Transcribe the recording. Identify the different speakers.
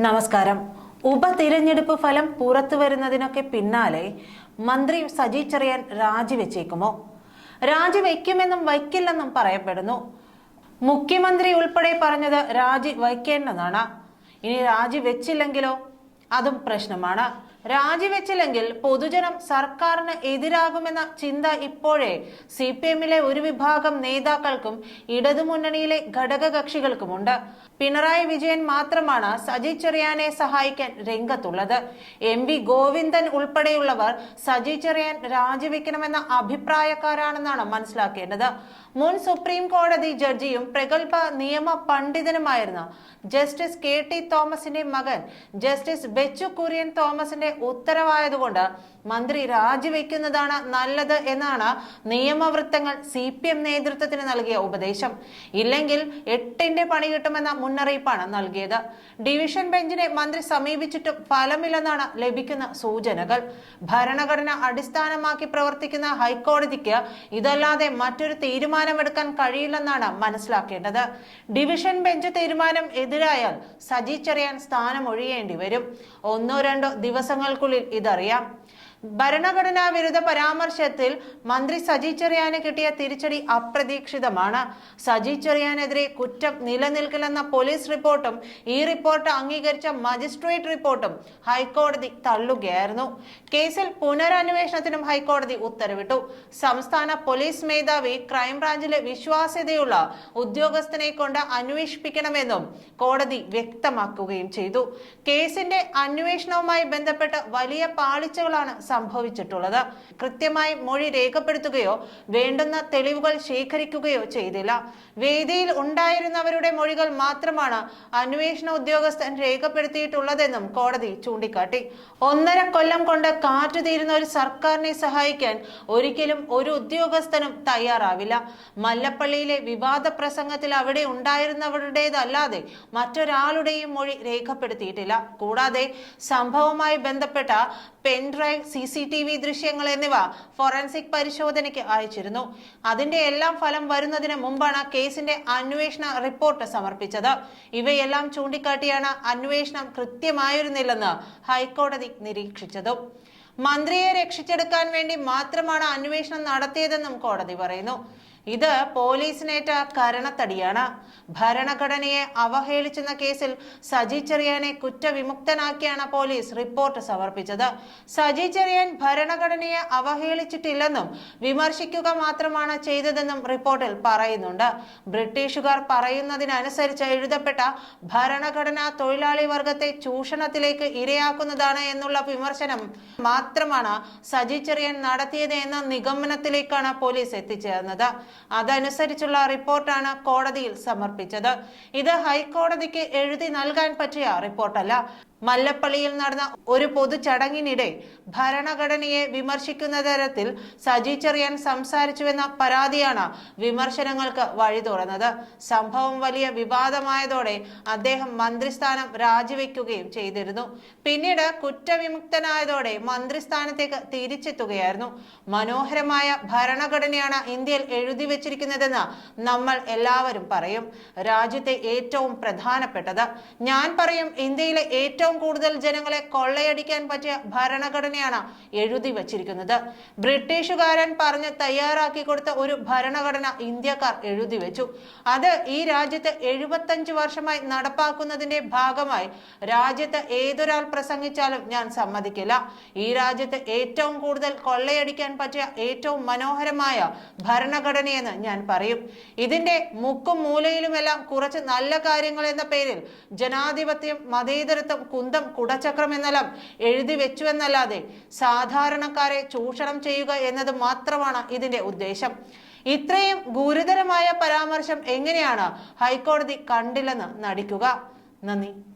Speaker 1: നമസ്കാരം. ഉപതിരഞ്ഞെടുപ്പ് ഫലം പുറത്തു വരുന്നതിനൊക്കെ പിന്നാലെ മന്ത്രി സജി ചെറിയാൻ രാജിവെച്ചേക്കുമോ? രാജിവെക്കുമെന്നും വയ്ക്കില്ലെന്നും പറയപ്പെടുന്നു. മുഖ്യമന്ത്രി ഉൾപ്പെടെ പറഞ്ഞത് രാജി വയ്ക്കേണ്ടതാണ്. ഇനി രാജി വെച്ചില്ലെങ്കിലോ അതും പ്രശ്നമാണ്. രാജിവെച്ചില്ലെങ്കിൽ പൊതുജനം സർക്കാരിന് എതിരാകുമെന്ന ചിന്ത ഇപ്പോഴേ സി പി എമ്മിലെ ഒരു വിഭാഗം നേതാക്കൾക്കും ഇടതുമുന്നണിയിലെ ഘടകകക്ഷികൾക്കുമുണ്ട്. പിണറായി വിജയൻ മാത്രമാണ് സജി ചെറിയാനെ സഹായിക്കാൻ രംഗത്തുള്ളത്. എം വി ഗോവിന്ദൻ ഉൾപ്പെടെയുള്ളവർ സജി ചെറിയാൻ രാജിവെക്കണമെന്ന അഭിപ്രായക്കാരാണെന്നാണ് മനസ്സിലാക്കേണ്ടത്. മുൻ സുപ്രീം കോടതി ജഡ്ജിയും പ്രഗത്ഭ നിയമ പണ്ഡിതനുമായിരുന്ന ജസ്റ്റിസ് കെ ടി തോമസിന്റെ മകൻ ജസ്റ്റിസ് ബെച്ചു കുര്യൻ തോമസിന്റെ ഉത്തരവായതുകൊണ്ട് മന്ത്രി രാജിവെക്കുന്നതാണ് നല്ലത് എന്നാണ് നിയമവൃത്തങ്ങൾ സി പി എം നേതൃത്വത്തിന് നൽകിയ ഉപദേശം. ഇല്ലെങ്കിൽ എട്ടിന്റെ പണി കിട്ടുമെന്ന മുന്നറിയിപ്പാണ് നൽകിയത്. ഡിവിഷൻ ബെഞ്ചിനെ മന്ത്രി സമീപിച്ചിട്ടും ഫലമില്ലെന്നാണ് ലഭിക്കുന്ന സൂചനകൾ. ഭരണഘടന അടിസ്ഥാനമാക്കി പ്രവർത്തിക്കുന്ന ഹൈക്കോടതിക്ക് ഇതല്ലാതെ മറ്റൊരു തീരുമാനമെടുക്കാൻ കഴിയില്ലെന്നാണ് മനസ്സിലാക്കേണ്ടത്. ഡിവിഷൻ ബെഞ്ച് തീരുമാനം എതിരായാൽ സജി ചെറിയാൻ സ്ഥാനം ഒഴിയേണ്ടി വരും ഒന്നോ രണ്ടോ ദിവസങ്ങൾക്കുള്ളിൽ ഇതറിയാം. ഭരണഘടനാ വിരുദ്ധ പരാമർശത്തിൽ മന്ത്രി സജി ചെറിയാന് കിട്ടിയ തിരിച്ചടി അപ്രതീക്ഷിതമാണ്. സജി ചെറിയാനെതിരെ കുറ്റം നിലനിൽക്കില്ലെന്ന പോലീസ് റിപ്പോർട്ടും ഈ റിപ്പോർട്ട് അംഗീകരിച്ച മജിസ്ട്രേറ്റ് റിപ്പോർട്ടും ഹൈക്കോടതി തള്ളുകയായിരുന്നു. കേസിൽ പുനരന്വേഷണത്തിനും ഹൈക്കോടതി ഉത്തരവിട്ടു. സംസ്ഥാന പോലീസ് മേധാവി ക്രൈംബ്രാഞ്ചിലെ വിശ്വാസ്യതയുള്ള ഉദ്യോഗസ്ഥനെ കൊണ്ട് അന്വേഷിപ്പിക്കണമെന്നും കോടതി വ്യക്തമാക്കുകയും ചെയ്തു. കേസിന്റെ അന്വേഷണവുമായി ബന്ധപ്പെട്ട് വലിയ പാളിച്ചകളാണ് സംഭവിച്ചിട്ടുള്ളത്. കൃത്യമായി മൊഴി രേഖപ്പെടുത്തുകയോ വേണ്ടുന്ന തെളിവുകൾ ശേഖരിക്കുകയോ ചെയ്തില്ല. വേദിയിൽ ഉണ്ടായിരുന്നവരുടെ മൊഴികൾ മാത്രമാണ് അന്വേഷണ ഉദ്യോഗസ്ഥൻ രേഖപ്പെടുത്തിയിട്ടുള്ളതെന്നും കോടതി ചൂണ്ടിക്കാട്ടി. ഒന്നര കൊല്ലം കൊണ്ട് കാറ്റു തീരുന്ന ഒരു സർക്കാരിനെ സഹായിക്കാൻ ഒരിക്കലും ഒരു ഉദ്യോഗസ്ഥനും തയ്യാറാവില്ല. മല്ലപ്പള്ളിയിലെ വിവാദ പ്രസംഗത്തിൽ അവിടെ ഉണ്ടായിരുന്നവരുടേതല്ലാതെ മറ്റൊരാളുടെയും മൊഴി രേഖപ്പെടുത്തിയിട്ടില്ല. കൂടാതെ സംഭവവുമായി ബന്ധപ്പെട്ട pendrive C C T V ദൃശ്യങ്ങൾ എന്നിവ ഫോറൻസിക് പരിശോധനയ്ക്ക് അയച്ചിരുന്നു. അതിന്റെ എല്ലാം ഫലം വരുന്നതിന് മുമ്പാണ് കേസിന്റെ അന്വേഷണ റിപ്പോർട്ട് സമർപ്പിച്ചത്. ഇവയെല്ലാം ചൂണ്ടിക്കാട്ടിയാണ് അന്വേഷണം കൃത്യമായിരുന്നില്ലെന്ന് ഹൈക്കോടതി നിരീക്ഷിച്ചതും. മന്ത്രിയെ രക്ഷിച്ചെടുക്കാൻ വേണ്ടി മാത്രമാണ് അന്വേഷണം നടത്തിയതെന്നും കോടതി പറയുന്നു. ഇത് പോലീസിനേറ്റ കരണത്തടിയാണ്. ഭരണഘടനയെ അവഹേളിച്ചെന്ന കേസിൽ സജി ചെറിയാനെ കുറ്റവിമുക്തനാക്കിയാണ് പോലീസ് റിപ്പോർട്ട് സമർപ്പിച്ചത്. സജി ചെറിയാൻ ഭരണഘടനയെ അവഹേളിച്ചിട്ടില്ലെന്നും വിമർശിക്കുക മാത്രമാണ് ചെയ്തതെന്നും റിപ്പോർട്ടിൽ പറയുന്നുണ്ട്. ബ്രിട്ടീഷുകാർ പറയുന്നതിനനുസരിച്ച് എഴുതപ്പെട്ട ഭരണഘടന തൊഴിലാളി വർഗത്തെ ചൂഷണത്തിലേക്ക് ഇരയാക്കുന്നതാണ് എന്നുള്ള വിമർശനം മാത്രമാണ് സജി ചെറിയാൻ നടത്തിയത് എന്ന നിഗമനത്തിലേക്കാണ് പോലീസ് എത്തിച്ചേർന്നത്. അതനുസരിച്ചുള്ള റിപ്പോർട്ടാണ് കോടതിയിൽ സമർപ്പിച്ചത്. ഇത് ഹൈക്കോടതിക്ക് എഴുതി നൽകാൻ പറ്റിയ റിപ്പോർട്ടല്ല. മല്ലപ്പള്ളിയിൽ നടന്ന ഒരു പൊതു ചടങ്ങിനിടെ ഭരണഘടനയെ വിമർശിക്കുന്ന തരത്തിൽ സജി ചെറിയാൻ സംസാരിച്ചുവെന്ന പരാതിയാണ് വിമർശനങ്ങൾക്ക് വഴി തുറന്നത്. സംഭവം വലിയ വിവാദമായതോടെ അദ്ദേഹം മന്ത്രിസ്ഥാനം രാജിവെക്കുകയും ചെയ്തിരുന്നു. പിന്നീട് കുറ്റവിമുക്തനായതോടെ മന്ത്രിസ്ഥാനത്തേക്ക് തിരിച്ചെത്തുകയായിരുന്നു. മനോഹരമായ ഭരണഘടനയാണ് ഇന്ത്യയിൽ എഴുതി വെച്ചിരിക്കുന്നതെന്ന് നമ്മൾ എല്ലാവരും പറയും. രാജ്യത്തെ ഏറ്റവും പ്രധാനപ്പെട്ടത്. ഞാൻ പറയും ഇന്ത്യയിലെ ഏറ്റവും കൂടുതൽ ജനങ്ങളെ കൊള്ളയടിക്കാൻ പറ്റിയ ഭരണഘടനയാണ് എഴുതി വച്ചിരിക്കുന്നത്. ബ്രിട്ടീഷുകാരൻ പറഞ്ഞ് തയ്യാറാക്കി കൊടുത്ത ഒരു ഭരണഘടന ഇന്ത്യക്കാർ എഴുതി വെച്ചു. അത് ഈ രാജ്യത്ത് എഴുപത്തഞ്ച് വർഷമായി നടപ്പാക്കുന്നതിന്റെ ഭാഗമായി രാജ്യത്ത് ഏതൊരാൾ പ്രസംഗിച്ചാലും ഞാൻ സമ്മതിക്കില്ല. ഈ രാജ്യത്ത് ഏറ്റവും കൂടുതൽ കൊള്ളയടിക്കാൻ പറ്റിയ ഏറ്റവും മനോഹരമായ ഭരണഘടനയെന്ന് ഞാൻ പറയും. ഇതിന്റെ മുക്കും മൂലയിലുമെല്ലാം കുറച്ച് നല്ല കാര്യങ്ങൾ എന്ന പേരിൽ ജനാധിപത്യം മതേതരത്വം കുന്തം കുടചക്രം എന്നെല്ലാം എഴുതി വെച്ചു എന്നല്ലാതെ സാധാരണക്കാരെ ചൂഷണം ചെയ്യുക എന്നത് മാത്രമാണ് ഇതിന്റെ ഉദ്ദേശം. ഇത്രയും ഗുരുതരമായ പരാമർശം എങ്ങനെയാണ് ഹൈക്കോടതി കണ്ടില്ലെന്ന് നടിക്കുക. നന്ദി.